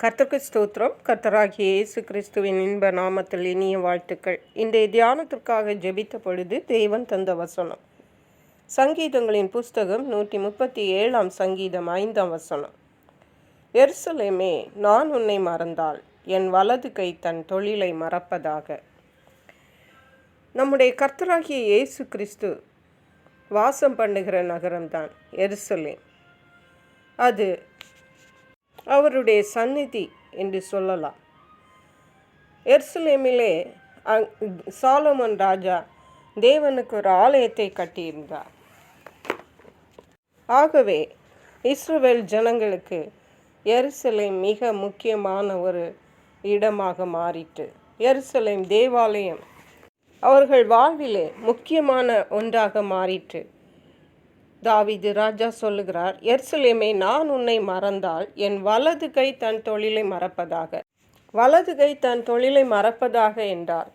கர்த்தருக்கு ஸ்தோத்திரம். கர்த்தராகிய இயேசு கிறிஸ்துவின் இன்ப நாமத்தில் இனிய வாழ்த்துக்கள். இன்றைய தியானத்திற்காக ஜெபித்த பொழுது தேவன் தந்த வசனம். சங்கீதங்களின் புஸ்தகம் நூற்றி முப்பத்தி ஏழாம் சங்கீதம் ஐந்தாம் வசனம். எருசலேமே நான் உன்னை மறந்தால் என் வலது கை தன் தொழிலை மறப்பதாக. நம்முடைய கர்த்தராகிய இயேசு கிறிஸ்து வாசம் பண்ணுகிற நகரம்தான் எருசலேம். அது அவருடைய சந்நிதி என்று சொல்லலாம். எர்சுலேமிலே அங் சாலமன் ராஜா தேவனுக்கு ஒரு ஆலயத்தை கட்டியிருந்தார். ஆகவே இஸ்ரவேல் ஜனங்களுக்கு எருசலேம் மிக முக்கியமான ஒரு இடமாக மாறிட்டு எருசலேம் தேவாலயம் அவர்கள் வாழ்விலே முக்கியமான ஒன்றாக மாறிற்று. தாவிது ராஜா சொல்லுகிறார் எர்சுலேமே நான் உன்னை மறந்தால் என் வலது கை தன் தொழிலை மறப்பதாக. வலது கை தன் தொழிலை மறப்பதாக என்றால்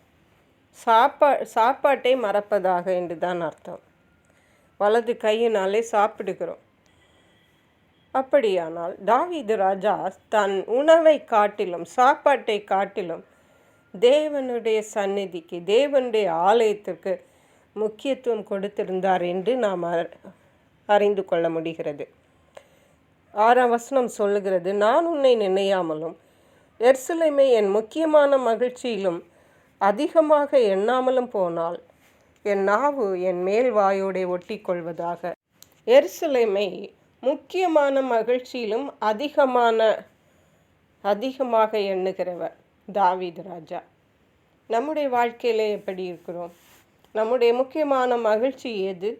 சாப்பா சாப்பாட்டை மறப்பதாக என்று தான் அர்த்தம். வலது கையினாலே சாப்பிடுகிறோம். அப்படியானால் தாவிது ராஜா தன் உணவை காட்டிலும் சாப்பாட்டை காட்டிலும் தேவனுடைய சந்நிதிக்கு தேவனுடைய ஆலயத்திற்கு முக்கியத்துவம் கொடுத்திருந்தார் என்று நாம் அறிந்து கொள்ள முடிகிறது. ஆறாம் வசனம் சொல்லுகிறது நான் உன்னை நினையாமலும் எர்சிலைமை என் முக்கியமான மகிழ்ச்சியிலும் அதிகமாக எண்ணாமலும் போனால் என் நாவு என் மேல் வாயோடே ஒட்டி கொள்வதாக எர்சுலைமை முக்கியமான மகிழ்ச்சியிலும் அதிகமான அதிகமாக எண்ணுகிறவர் தாவீத் ராஜா. நம்முடைய வாழ்க்கையிலே எப்படி இருக்கிறோம்? நம்முடைய முக்கியமான மகிழ்ச்சி எது?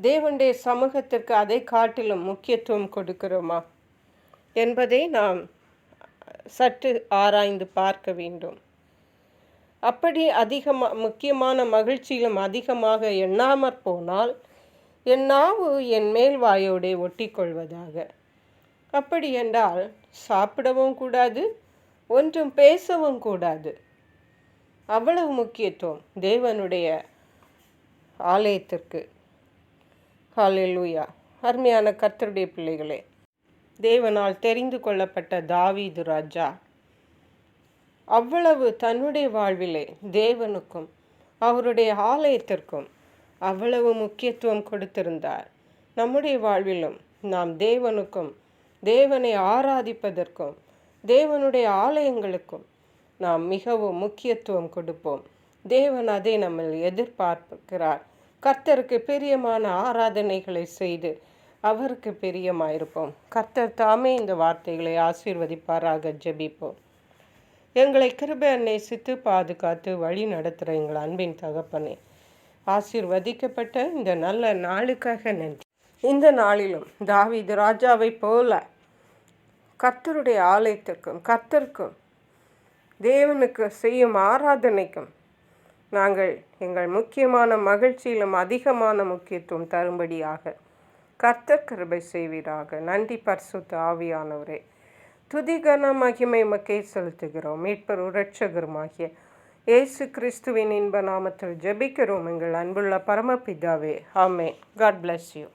தேவனுடைய சமூகத்திற்கு அதை காட்டிலும் முக்கியத்துவம் கொடுக்கிறோமா? என்பதை நாம் சற்று ஆராய்ந்து பார்க்க வேண்டும். அப்படி அதிகமாக முக்கியமான மகிழ்ச்சியிலும் அதிகமாக எண்ணாமற் போனால் என் நாவு என் மேல் வாயோடே ஒட்டி கொள்வதாக அப்படி என்றால் சாப்பிடவும் கூடாது ஒன்றும் பேசவும் கூடாது. அவ்வளவு முக்கியத்துவம் தேவனுடைய ஆலயத்திற்கு ஹாலெலூயா அருமையான கர்த்தருடைய பிள்ளைகளே தேவனால் தெரிந்து கொள்ளப்பட்ட தாவீது ராஜா. அவ்வளவு தன்னுடைய வாழ்விலே தேவனுக்கும் அவருடைய ஆலயத்திற்கும் அவ்வளவு முக்கியத்துவம் கொடுத்திருந்தார். நம்முடைய வாழ்விலும் நாம் தேவனுக்கும் தேவனை ஆராதிப்பதற்கும் தேவனுடைய ஆலயங்களுக்கும் நாம் மிகவும் முக்கியத்துவம் கொடுப்போம். தேவன் அதை நம்ம எதிர்பார்க்கிறார். கர்த்தருக்கு பிரியமான ஆராதனைகளை செய்து அவருக்கு பிரியமாயிருப்போம். கர்த்தர் தாமே இந்த வார்த்தைகளை ஆசீர்வதிப்பாராக ஜெபிப்போம். எங்களை கிருபை நேசித்து பாதுகாத்து வழி நடத்துகிற எங்கள் அன்பின் தகப்பனே ஆசீர்வதிக்கப்பட்ட இந்த நல்ல நாளுக்காக நன்றி. இந்த நாளிலும் தாவிது ராஜாவை போல கர்த்தருடைய ஆலயத்திற்கும் கர்த்தருக்கும் தேவனுக்கு செய்யும் ஆராதனைக்கும் நாங்கள் எங்கள் முக்கியமான மகிழ்ச்சியிலும் அதிகமான முக்கியத்துவம் தரும்படியாக கர்த்தர் கிருபை செய்வீராக. நன்றி பரிசுத்த ஆவியானவரே. துதிகன மகிமை மக்கே செலுத்துகிறோம். மீட்பர் உரட்சகருமாகிய இயேசு கிறிஸ்துவின் இன்ப நாமத்தில் ஜெபிக்கிறோம். எங்கள் அன்புள்ள பரமபிதாவே. ஆமே காட் பிளஸ் யூ